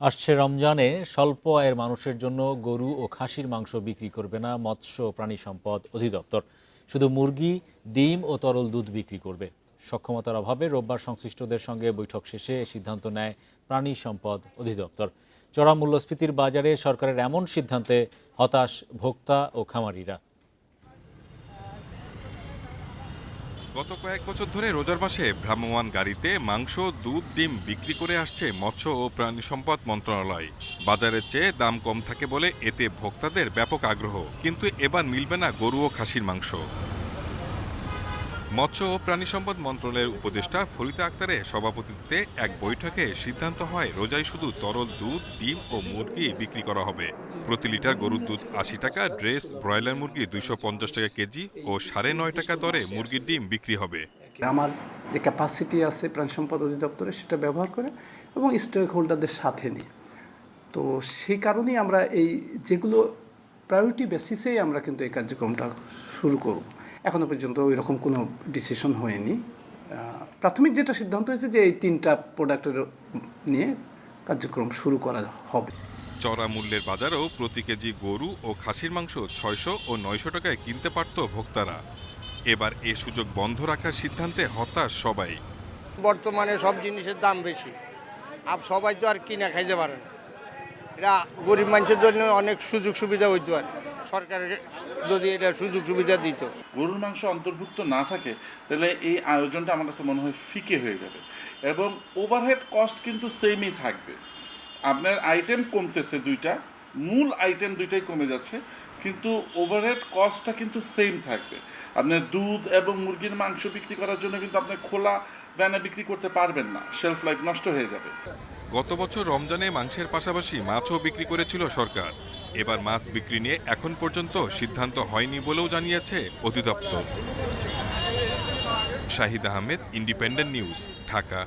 আসছে রমজানে স্বল্প আয়ের মানুষের জন্য গরু ও খাসির মাংস বিক্রি করবে না মৎস্য প্রাণী সম্পদ অধিদপ্তর। শুধু মুরগি, ডিম ও তরল দুধ বিক্রি করবে। সক্ষমতার অভাবে রোববার সংশ্লিষ্টদের সঙ্গে বৈঠক শেষে সিদ্ধান্ত নেয় প্রাণী সম্পদ অধিদপ্তর। চড়া মূল্যস্ফীতির বাজারে সরকারের এমন সিদ্ধান্তে হতাশ ভোক্তা ও খামারিরা। গত কয়েক বছর ধরে রোজার মাসে ভ্রাম্যমান গাড়িতে মাংস, দুধ, ডিম বিক্রি করে আসছে মৎস্য ও প্রাণী সম্পদ মন্ত্রণালয়। বাজারের চেয়ে দাম কম থাকে বলে এতে ভোক্তাদের ব্যাপক আগ্রহ। কিন্তু এবার মিলবে না গরু ও খাসির মাংস। মৎস্য ও প্রাণী সম্পদ মন্ত্রণালয়ের উপদেষ্টা ফরিদা আক্তারের সভাপতিত্বে এক বৈঠকে সিদ্ধান্ত হয় রোজাই শুধু তরল দুধ, ডিম ও মুরগি বিক্রি করা হবে। প্রতি লিটার গরুর দুধ আশি টাকা, ড্রেস, ব্রয়লার মুরগি দুইশো পঞ্চাশ টাকা কেজি ও সাড়ে নয় টাকা দরে মুরগির ডিম বিক্রি হবে। আমার যে ক্যাপাসিটি আছে প্রাণী সম্পদ অধিদপ্তরে সেটা ব্যবহার করে এবং স্টেক হোল্ডারদের সাথে নিয়ে। তো সেই কারণেই আমরা এই যেগুলো প্রায়োরিটি বেসিসেই আমরা কিন্তু এই কার্যক্রমটা শুরু করব। এখনও পর্যন্ত ওই রকম কোনো ডিসিশন হয়নি। প্রাথমিক যেটা সিদ্ধান্ত হয়েছে যে এই তিনটা প্রোডাক্টের নিয়ে কার্যক্রম শুরু করা হবে। চড়া মূল্যের বাজারেও প্রতি কেজি গরু ও খাসির মাংস ছয়শো ও নয়শো টাকায় কিনতে পারত ভোক্তারা। এবার এ সুযোগ বন্ধ রাখার সিদ্ধান্তে হতাশ সবাই। বর্তমানে সব জিনিসের দাম বেশি। আর সবাই তো আর কিনা খাইতে পারে না। এটা গরিব মানুষের জন্য অনেক সুযোগ সুবিধা হইতো আর সরকারের যদি এটা সুযোগ সুবিধা দিত। গরুর মাংস অন্তর্ভুক্ত না থাকে তাহলে এই আয়োজনটা আমার কাছে মনে হয় ফিকে হয়ে যাবে। এবং ওভারহেড কস্ট কিন্তু সেমই থাকবে। আপনার আইটেম কমতেছে দুইটা মূল আইটেম দুইটাই কমে যাচ্ছে কিন্তু ওভারহেড কস্টটা কিন্তু সেম থাকবে। আপনার দুধ এবং মুরগির মাংস বিক্রি করার জন্য কিন্তু আপনি খোলা ভ্যানে বিক্রি করতে পারবেন না শেলফ লাইফ নষ্ট হয়ে যাবে। গত বছর রমজানে মাংসের পাশাপাশি মাছও বিক্রি করেছিল সরকার। এবার মাছ বিক্রি নিয়ে এখন পর্যন্ত সিদ্ধান্ত হয়নি বলেও জানিয়েছে অধিদপ্তর। Shahid Ahmed Independent News Dhaka.